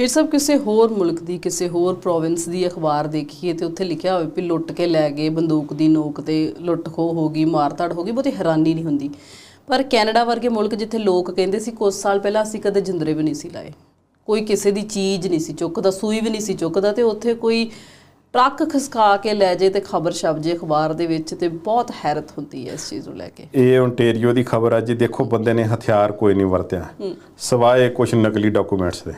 ਫਿਰ ਸਭ ਕਿਸੇ ਹੋਰ ਮੁਲਕ ਦੀ ਕਿਸੇ ਹੋਰ ਪ੍ਰੋਵਿੰਸ ਦੀ ਅਖਬਾਰ ਦੇਖੀਏ ਤੇ ਉੱਥੇ ਲਿਖਿਆ ਹੋਵੇ ਵੀ ਲੁੱਟ ਕੇ ਲੈ ਗਏ ਬੰਦੂਕ ਦੀ ਨੋਕ ਤੇ ਲੁੱਟ ਖੋਹ ਹੋ ਗਈ ਮਾਰਤਾੜ ਹੋ ਗਈ ਬਹੁਤੀ ਹੈਰਾਨੀ ਨਹੀਂ ਹੁੰਦੀ। ਪਰ ਕੈਨੇਡਾ ਵਰਗੇ ਮੁਲਕ ਜਿੱਥੇ ਲੋਕ ਕਹਿੰਦੇ ਸੀ ਕੁਝ ਸਾਲ ਪਹਿਲਾਂ ਅਸੀਂ ਕਦੇ ਜਿੰਦਰੇ ਵੀ ਨਹੀਂ ਸੀ ਲਾਏ। ਕੋਈ ਕਿਸੇ ਦੀ ਚੀਜ਼ ਨਹੀਂ ਸੀ ਚੁੱਕਦਾ ਸੂਈ ਵੀ ਨਹੀਂ ਸੀ ਚੁੱਕਦਾ ਤੇ ਉੱਥੇ ਕੋਈ ਟਰੱਕ ਖਸਕਾ ਕੇ ਲੈ ਜੇ ਤੇ ਖਬਰ ਛਪ ਜੇ ਅਖਬਾਰ ਦੇ ਵਿੱਚ ਤੇ ਬਹੁਤ ਹੈਰਤ ਹੁੰਦੀ ਹੈ ਇਸ ਚੀਜ਼ ਨੂੰ ਲੈ ਕੇ। ਇਹ ਓਨਟਾਰੀਓ ਦੀ ਖਬਰ ਆ ਜੀ ਦੇਖੋ ਬੰਦੇ ਨੇ ਹਥਿਆਰ ਕੋਈ ਨਹੀਂ ਵਰਤਿਆ। ਸਵਾਏ ਕੁਝ ਨਕਲੀ ਡਾਕੂਮੈਂਟਸ ਦੇ।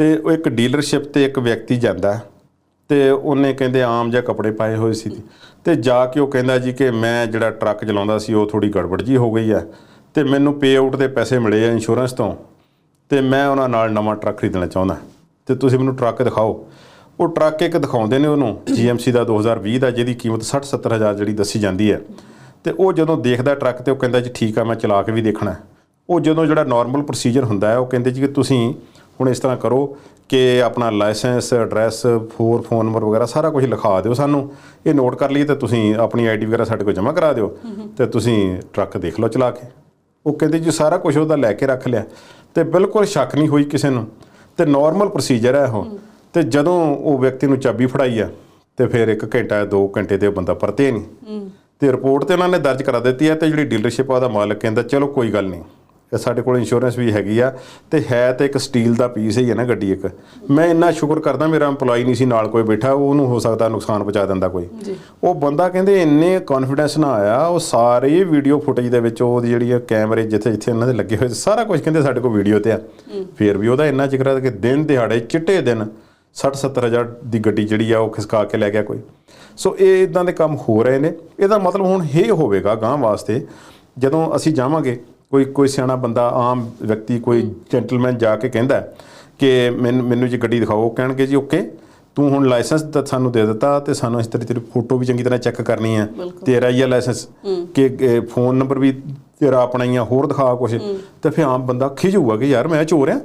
ਤੇ ਉਹ ਇੱਕ ਡੀਲਰਸ਼ਿਪ ਤੇ ਇੱਕ ਵਿਅਕਤੀ ਜਾਂਦਾ ਤੇ ਉਹਨੇ ਕਹਿੰਦੇ ਆਮ ਜਿਹਾ ਕੱਪੜੇ ਪਾਏ ਹੋਏ ਸੀ ਤੇ ਜਾ ਕੇ ਉਹ ਕਹਿੰਦਾ ਜੀ ਕਿ ਮੈਂ ਜਿਹੜਾ ਟਰੱਕ ਚਲਾਉਂਦਾ ਸੀ ਉਹ ਥੋੜੀ ਗੜਬੜ ਜੀ ਹੋ ਗਈ ਆ ਤੇ ਮੈਨੂੰ ਪੇ ਆਊਟ ਦੇ ਪੈਸੇ ਮਿਲੇ ਆ ਇੰਸ਼ੋਰੈਂਸ ਤੋਂ ਤੇ ਮੈਂ ਉਹਨਾਂ ਨਾਲ ਨਵਾਂ ਟਰੱਕ ਖਰੀਦਣਾ ਚਾਹੁੰਦਾ ਤੇ ਤੁਸੀਂ ਮੈਨੂੰ ਟਰੱਕ ਦਿਖਾਓ। ਉਹ ਟਰੱਕ ਇੱਕ ਦਿਖਾਉਂਦੇ ਨੇ ਉਹਨੂੰ GMC ਦਾ 2020 ਦਾ ਜਿਹਦੀ ਕੀਮਤ 60 70 ਹਜ਼ਾਰ ਜਿਹੜੀ ਦੱਸੀ ਜਾਂਦੀ ਹੈ ਤੇ ਉਹ ਜਦੋਂ ਦੇਖਦਾ ਟਰੱਕ ਤੇ ਉਹ ਕਹਿੰਦਾ ਜੀ ਠੀਕ ਆ ਮੈਂ ਚਲਾ ਕੇ ਵੀ ਦੇਖਣਾ। ਉਹ ਜਦੋਂ ਜਿਹੜਾ ਨਾਰਮਲ ਪ੍ਰੋਸੀਜਰ ਹੁੰਦਾ ਹੈ ਉਹ ਕਹਿੰਦੇ ਜੀ ਕਿ ਤੁਸੀਂ ਹੁਣ ਇਸ ਤਰ੍ਹਾਂ ਕਰੋ ਕਿ ਆਪਣਾ licence, address, four, phone number ਵਗੈਰਾ ਸਾਰਾ ਕੁਝ ਲਿਖਾ ਦਿਓ ਸਾਨੂੰ। ਇਹ ਨੋਟ ਕਰ ਲਈਏ ਤੇ ਤੁਸੀਂ ਆਪਣੀ ਆਈਡੀ ਵਗੈਰਾ ਸਾਡੇ ਕੋਲ ਜਮ੍ਹਾਂ ਕਰਾ ਦਿਓ ਤੇ ਤੁਸੀਂ ਟਰੱਕ ਦੇਖ ਲਓ ਚਲਾ ਕੇ। ਉਹ ਕਹਿੰਦੇ ਜੀ ਸਾਰਾ ਕੁਝ ਉਹਦਾ ਲੈ ਕੇ ਰੱਖ ਲਿਆ। ਤੇ ਬਿਲਕੁਲ ਸ਼ੱਕ ਨਹੀਂ ਹੋਈ ਕਿਸੇ ਨੂੰ। ਤੇ ਨਾਰਮਲ ਪ੍ਰੋਸੀਜਰ ਹੈ ਉਹ ਤੇ ਜਦੋਂ ਉਹ ਵਿਅਕਤੀ ਨੂੰ ਚਾਬੀ ਫੜਾਈ ਆ, ਤੇ ਫਿਰ ਇੱਕ ਘੰਟਾ 2 ਘੰਟੇ ਤੇ ਉਹ ਬੰਦਾ ਪਰਤੇ ਨਹੀਂ। ਤੇ ਰਿਪੋਰਟ ਤੇ ਉਹਨਾਂ ਨੇ ਦਰਜ ਕਰਾ ਦਿੱਤੀ ਹੈ ਤੇ ਜਿਹੜੀ ਡੀਲਰਸ਼ਿਪ ਆ ਉਹਦਾ ਮਾਲਕ ਕਹਿੰਦਾ, ਚਲੋ ਕੋਈ ਗੱਲ ਨਹੀਂ। ਸਾਡੇ ਕੋਲ ਇੰਸ਼ੋਰੈਂਸ ਵੀ ਹੈਗੀ ਆ ਤੇ ਹੈ ਤੇ ਇੱਕ ਸਟੀਲ ਦਾ ਪੀਸ ਹੀ ਹੈ ਨਾ ਗੱਡੀ ਇੱਕ। ਮੈਂ ਇੰਨਾ ਸ਼ੁਕਰ ਕਰਦਾ ਮੇਰਾ EMPLOYE ਨਹੀਂ ਸੀ ਨਾਲ ਕੋਈ ਬੈਠਾ ਉਹਨੂੰ ਹੋ ਸਕਦਾ ਨੁਕਸਾਨ ਪਹੁੰਚਾ ਦਿੰਦਾ ਕੋਈ। ਉਹ ਬੰਦਾ ਕਹਿੰਦੇ ਇੰਨੇ ਕੌਨਫੀਡੈਂਸ ਨਾਲ ਆਇਆ ਉਹ ਸਾਰੇ ਵੀਡੀਓ ਫੁਟੇਜ ਦੇ ਵਿੱਚ ਉਹਦੀ ਜਿਹੜੀ ਕੈਮਰੇ ਜਿੱਥੇ ਜਿੱਥੇ ਉਹਨਾਂ ਦੇ ਲੱਗੇ ਹੋਏ ਸਾਰਾ ਕੁਝ ਕਹਿੰਦੇ ਸਾਡੇ ਕੋਲ ਵੀਡੀਓ ਤੇ ਆ। ਫਿਰ ਵੀ ਉਹਦਾ ਇੰਨਾ ਜ਼ਿਕਰ ਹੈ ਕਿ ਦਿਨ ਦਿਹਾੜੇ ਚਿੱਟੇ ਦਿਨ 60 70 ਹਜ਼ਾਰ ਦੀ ਗੱਡੀ ਜਿਹੜੀ ਆ ਉਹ ਖਿਸਕਾ ਕੇ ਲੈ ਗਿਆ ਕੋਈ। ਸੋ ਇਹ ਇਦਾਂ ਦੇ ਕੰਮ ਹੋ ਰਹੇ ਨੇ। ਇਹਦਾ ਮਤਲਬ ਹੁਣ ਇਹ ਹੋਵੇਗਾ ਗਾਂ ਵਾਸਤੇ ਜਦੋਂ ਅਸੀਂ ਜਾਵਾਂਗੇ ਕੋਈ ਕੋਈ ਸਿਆਣਾ ਬੰਦਾ ਆਮ ਵਿਅਕਤੀ ਕੋਈ ਜੈਂਟਲਮੈਨ ਜਾ ਕੇ ਕਹਿੰਦਾ ਕਿ ਮੈਨੂੰ ਮੈਨੂੰ ਜੀ ਗੱਡੀ ਦਿਖਾਓ ਉਹ ਕਹਿਣਗੇ ਜੀ ਓਕੇ ਤੂੰ ਹੁਣ ਲਾਇਸੈਂਸ ਤਾਂ ਸਾਨੂੰ ਦੇ ਦਿੱਤਾ ਤੇ ਸਾਨੂੰ ਇਸ ਤੇਰੀ ਤੇਰੀ ਫੋਟੋ ਵੀ ਚੰਗੀ ਤਰ੍ਹਾਂ ਚੈੱਕ ਕਰਨੀ ਹੈ। ਤੇਰਾ ਹੀ ਆ ਲਾਇਸੈਂਸ ਕਿ ਫੋਨ ਨੰਬਰ ਵੀ ਤੇਰਾ ਆਪਣਾ ਹੀ ਆ ਹੋਰ ਦਿਖਾ ਕੁਛ। ਤੇ ਫਿਰ ਆਮ ਬੰਦਾ ਖਿਜੂਗਾ ਕਿ ਯਾਰ ਮੈਂ ਚੋਰ ਆ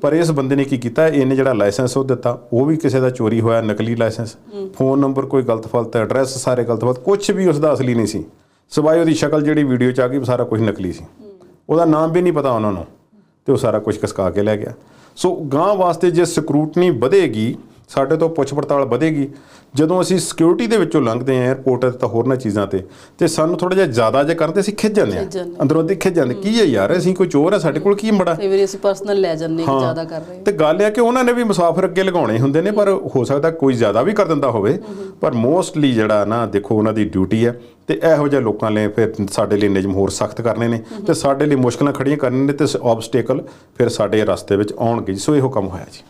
ਪਰ ਇਸ ਬੰਦੇ ਨੇ ਕੀ ਕੀਤਾ? ਇਹਨੇ ਜਿਹੜਾ ਲਾਇਸੈਂਸ ਉਹ ਦਿੱਤਾ। ਉਹ ਵੀ ਕਿਸੇ ਦਾ ਚੋਰੀ ਹੋਇਆ ਨਕਲੀ ਲਾਇਸੈਂਸ ਫੋਨ ਨੰਬਰ ਕੋਈ ਗਲਤ ਫਲਤ ਐਡਰੈਸ ਸਾਰੇ ਗਲਤ ਫਲਤ ਕੁਝ ਵੀ ਉਸ ਦਾ ਅਸਲੀ ਨਹੀਂ ਸੀ। ਸਿਵਾਏ ਉਹਦੀ ਸ਼ਕਲ ਜਿਹੜੀ ਵੀਡੀਓ ਚ ਆ ਗਈ ਸਾਰਾ ਕੁਝ ਨਕਲੀ ਸੀ। ਉਹਦਾ ਨਾਮ ਵੀ ਨਹੀਂ ਪਤਾ ਉਹਨਾਂ ਨੂੰ ਤੇ ਉਹ ਸਾਰਾ ਕੁਝ ਕਸਕਾ ਕੇ ਲੈ ਗਿਆ। ਸੋ ਗਾਂ ਵਾਸਤੇ ਜੇ ਸਕਰੂਟਨੀ ਵਧੇਗੀ ਸਾਡੇ ਤੋਂ ਪੁੱਛ ਪੜਤਾਲ ਵਧੇਗੀ। ਜਦੋਂ ਅਸੀਂ ਸਿਕਿਉਰਿਟੀ ਦੇ ਵਿੱਚੋਂ ਲੰਘਦੇ ਆਂ 에어ਪੋਰਟ ਤੇ ਤਾਂ ਹੋਰਨਾਂ ਚੀਜ਼ਾਂ ਤੇ ਤੇ ਸਾਨੂੰ ਥੋੜਾ ਜਿਹਾ ਜ਼ਿਆਦਾ ਜੇ ਕਰਦੇ ਅਸੀਂ ਖਿੱਚ ਜਾਂਦੇ ਆ ਅੰਦਰੋਂ ਦੀ ਖਿੱਚ ਜਾਂਦੇ ਕੀ ਹੈ ਯਾਰ ਅਸੀਂ ਕੋਈ ਚੋਰ ਹੈ ਸਾਡੇ ਕੋਲ ਕੀ ਮੜਾ? ਕਈ ਵਾਰੀ ਅਸੀਂ ਪਰਸਨਲ ਲੈ ਜਾਂਦੇ ਕਿ ਜ਼ਿਆਦਾ ਕਰ ਰਹੇ ਹਾਂ। ਤੇ ਗੱਲ ਇਹ ਆ ਕਿ ਉਹਨਾਂ ਨੇ ਵੀ ਮੁਸਾਫਰ ਅੱਗੇ ਲਗਾਉਣੇ ਹੁੰਦੇ ਨੇ ਪਰ ਹੋ ਸਕਦਾ ਕੋਈ ਜ਼ਿਆਦਾ ਵੀ ਕਰ ਦਿੰਦਾ ਹੋਵੇ। ਪਰ ਮੋਸਟਲੀ ਜਿਹੜਾ ਨਾ ਦੇਖੋ ਉਹਨਾਂ ਦੀ ਡਿਊਟੀ ਹੈ ਤੇ ਇਹੋ ਜਿਹੇ ਲੋਕਾਂ ਲਈ ਫਿਰ ਸਾਡੇ ਲਈ ਨਿਯਮ ਹੋਰ ਸਖਤ ਕਰਨੇ ਨੇ। ਤੇ ਸਾਡੇ ਲਈ ਮੁਸ਼ਕਲਾਂ ਖੜੀਆਂ ਕਰਨੀਆਂ ਨੇ ਤੇ ਆਬਸਟੇਕਲ ਫਿਰ ਸਾਡੇ ਰਸਤੇ ਵਿੱਚ ਆਉਣਗੇ। ਸੋ ਇਹੋ ਕੰਮ ਹੋਇਆ ਜੀ।